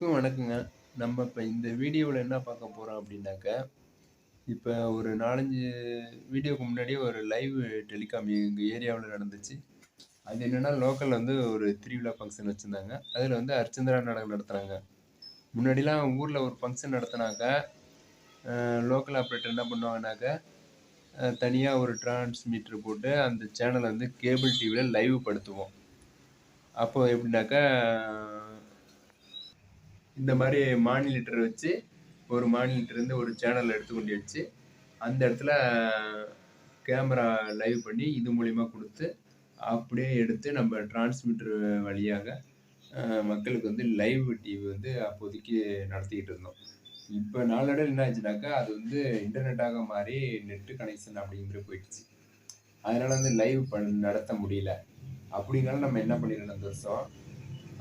வணக்கங்க. நம்ம இப்போ இந்த வீடியோவில் என்ன பார்க்க போகிறோம் அப்படின்னாக்க இப்போ ஒரு நாலஞ்சு வீடியோக்கு முன்னாடியே ஒரு லைவ் டெலிகாம் எங்கள் ஏரியாவில் நடந்துச்சு. அது என்னென்னா லோக்கலில் வந்து ஒரு திருவிழா ஃபங்க்ஷன் வச்சுருந்தாங்க. அதில் வந்து அர்ச்சந்திரா நாடகம் நடத்துகிறாங்க முன்னாடிலாம் ஊரில் ஒரு ஃபங்க்ஷன் நடத்தினாக்க லோக்கல் ஆப்ரேட்டர் என்ன பண்ணுவாங்கனாக்க தனியாக ஒரு டிரான்ஸ்மீட்டர் போட்டு அந்த சேனலை வந்து கேபிள் டிவியில் லைவ் படுத்துவோம். அப்போ எப்படின்னாக்கா இந்த மாதிரி மானிலிட்டர் வச்சு ஒரு மானிலிட்டர்லேருந்து ஒரு சேனல் எடுத்துக்கொண்டு வச்சு அந்த இடத்துல கேமரா லைவ் பண்ணி இது மூலிமா கொடுத்து அப்படியே எடுத்து நம்ம டிரான்ஸ்மிட்டர் வழியாக மக்களுக்கு வந்து லைவ் டிவி வந்து அப்போதைக்கு நடத்திக்கிட்டு இருந்தோம். இப்போ நாளடைவில் என்ன ஆச்சுனாக்கா அது வந்து இன்டர்நெட்டாக மாறி நெட்டு கனெக்ஷன் அப்படிங்கிற போயிடுச்சு. அதனால் வந்து லைவ் பண் நடத்த முடியல. அப்படின்னாலும் நம்ம என்ன பண்ணிடணும் அந்த வருஷம்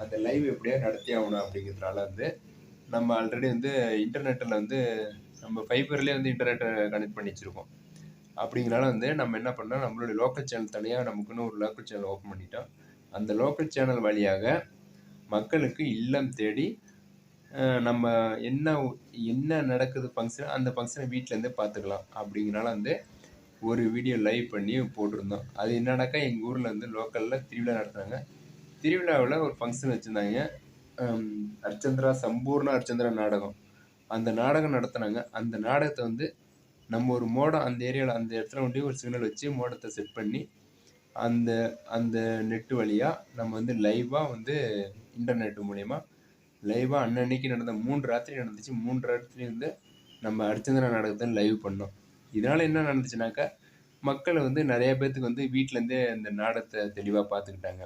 அந்த லைவ் எப்படியா நடத்தி ஆகணும் அப்படிங்கிறதுனால வந்து நம்ம ஆல்ரெடி வந்து இன்டர்நெட்டில் வந்து நம்ம ஃபைபர்லேயே வந்து இன்டர்நெட்டை கனெக்ட் பண்ணி வச்சுருக்கோம். அப்படிங்கிறனால வந்து நம்ம என்ன பண்ணோம்? நம்மளுடைய லோக்கல் சேனல் தனியாக நமக்குன்னு ஒரு லோக்கல் சேனல் ஓப்பன் பண்ணிட்டோம். அந்த லோக்கல் சேனல் வழியாக மக்களுக்கு இல்லம் தேடி நம்ம என்ன என்ன நடக்குது ஃபங்க்ஷன் அந்த ஃபங்க்ஷனை வீட்டிலேருந்தே பார்த்துக்கலாம் அப்படிங்கிறனால வந்து ஒரு வீடியோ லைவ் பண்ணி போட்டிருந்தோம். அது என்னன்னாக்கா எங்கள் ஊரில் வந்து லோக்கலில் திருவிழா நடத்துகிறாங்க திருவிழாவில் ஒரு ஃபங்க்ஷன் வச்சுருந்தாங்க. அர்ச்சந்திரா சம்பூர்ண அர்ச்சந்திரா நாடகம். அந்த நாடகம் நடத்துனாங்க. அந்த நாடகத்தை வந்து நம்ம ஒரு மோடம் அந்த ஏரியாவில் அந்த இடத்துல கொண்டு ஒரு சிக்னல் வச்சு மோடத்தை செட் பண்ணி அந்த அந்த நெட்டு வழியாக நம்ம வந்து லைவாக வந்து இன்டர்நெட்டு மூலயமா லைவாக அன்னன்னைக்கு நடந்த மூன்று ராத்திரி நடந்துச்சு. மூன்று ராத்திரி வந்து நம்ம அர்ச்சந்திரா நாடகத்தை லைவ் பண்ணோம். இதனால் என்ன நடந்துச்சுனாக்கா மக்கள் வந்து நிறைய பேர்த்துக்கு வந்து வீட்டிலேருந்தே அந்த நாடகத்தை தெளிவாக பார்த்துக்கிட்டாங்க.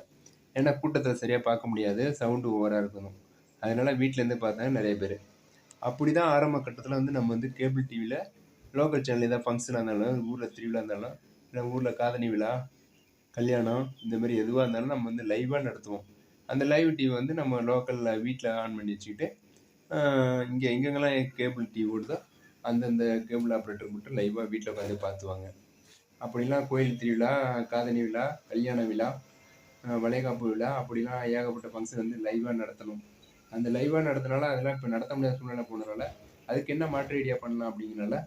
ஏன்னா கூட்டத்தில் சரியாக பார்க்க முடியாது. சவுண்டு ஓவராக இருக்கணும். அதனால் வீட்டிலேருந்து பார்த்தாங்க நிறைய பேர். அப்படி தான் ஆரம்ப கட்டத்தில் வந்து நம்ம வந்து கேபிள் டிவியில் லோக்கல் சேனல் ஏதாவது ஃபங்க்ஷனாக இருந்தாலும் ஊரில் திருவிழா இருந்தாலும் இல்லை ஊரில் காதணி விழா கல்யாணம் இந்த மாதிரி எதுவாக இருந்தாலும் நம்ம வந்து லைவாக நடத்துவோம். அந்த லைவ் டிவி வந்து நம்ம லோக்கலில் வீட்டில் ஆன் பண்ணி வச்சுக்கிட்டு இங்கே எங்கெங்கெல்லாம் கேபிள் டிவி ஓடுதோ அந்தந்த கேபிள் ஆப்ரேட்டர் மட்டும் லைவாக வீட்டில் உட்காந்து பார்த்துவாங்க. அப்படிலாம் கோயில் திருவிழா காதணி விழா கல்யாண விழா வளைகாப்பு விழா. அப்படிலாம் ஏகப்பட்ட ஃபங்க்ஷன் வந்து லைவாக நடத்தணும். அந்த லைவாக நடத்தினால அதெல்லாம் இப்போ நடத்த முடியாத சூழ்நிலை போனதுனால அதுக்கு என்ன மாற்று ஐடியா பண்ணலாம் அப்படிங்கிறனால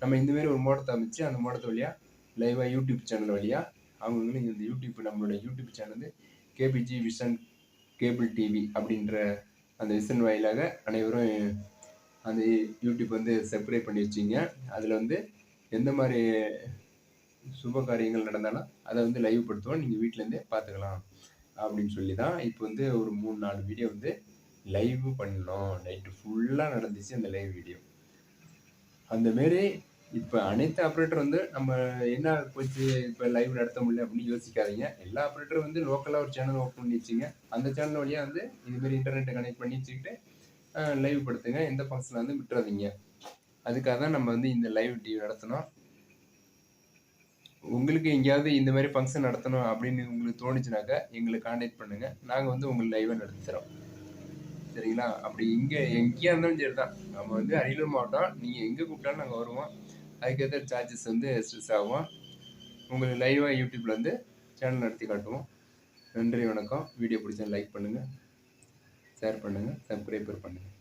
நம்ம இந்தமாரி ஒரு மோடத்தை அமைச்சு அந்த மோடத்தை வழியாக லைவாக யூடியூப் சேனல் வழியாக அவங்களும் இந்த யூடியூப் நம்மளோட யூடியூப் சேனல் வந்து கேபிஜி விஷன் கேபிள் டிவி அப்படின்ற அந்த விஷன் வாயிலாக அனைவரும் அந்த யூடியூப் வந்து செப்பரேட் பண்ணி வச்சிங்க. அதில் வந்து எந்த மாதிரி சுப காரியங்கள் நடந்தாலும் அதை வந்து லைவ் படுத்துவோம். நீங்கள் வீட்டிலேருந்தே பார்த்துக்கலாம் அப்படின்னு சொல்லி தான் இப்போ வந்து ஒரு மூணு நாலு வீடியோ வந்து லைவ் பண்ணோம். நைட்டு ஃபுல்லாக நடந்துச்சு அந்த லைவ் வீடியோ அந்தமாரி இப்போ அனைத்து ஆப்ரேட்டர் வந்து நம்ம என்ன போச்சு? இப்போ லைவ் நடத்த முடியல அப்படின்னு யோசிக்காதீங்க. எல்லா ஆப்ரேட்டரும் வந்து லோக்கலாக ஒரு சேனல் ஓப்பன் பண்ணி வச்சுங்க. அந்த சேனல் வழியாக வந்து இதுமாரி இன்டர்நெட்டை கனெக்ட் பண்ணி வச்சுக்கிட்டு லைவ் படுத்துங்க. எந்த ஃபங்க்ஷனில் வந்து விட்டுறாதீங்க. அதுக்காக தான் நம்ம வந்து இந்த லைவ் டிவி நடத்தினோம் உங்களுக்கு எங்கேயாவது இந்த மாதிரி ஃபங்க்ஷன் நடத்தணும் அப்படின்னு உங்களுக்கு தோணுச்சுனாக்கா எங்களை காண்டாக்ட் பண்ணுங்கள் நாங்கள் வந்து உங்களுக்கு லைவாக நடத்துகிறோம் சரிங்களா? அப்படி இங்கே எங்கேயா இருந்தாலும் சரி தான் நம்ம வந்து அரியலூர் மாவட்டம். நீங்கள் எங்கே கூப்பிட்டாலும் நாங்கள் வருவோம். அதுக்கேற்ற சார்ஜஸ் வந்து ஸ்ட்ரெஸ் ஆகும். உங்களுக்கு லைவாக யூடியூப்பில் வந்து சேனல் நடத்தி காட்டுவோம். நன்றி வணக்கம். வீடியோ பிடிச்சா லைக் பண்ணுங்கள் ஷேர் பண்ணுங்கள் சப்ஸ்கிரைபர் பண்ணுங்கள்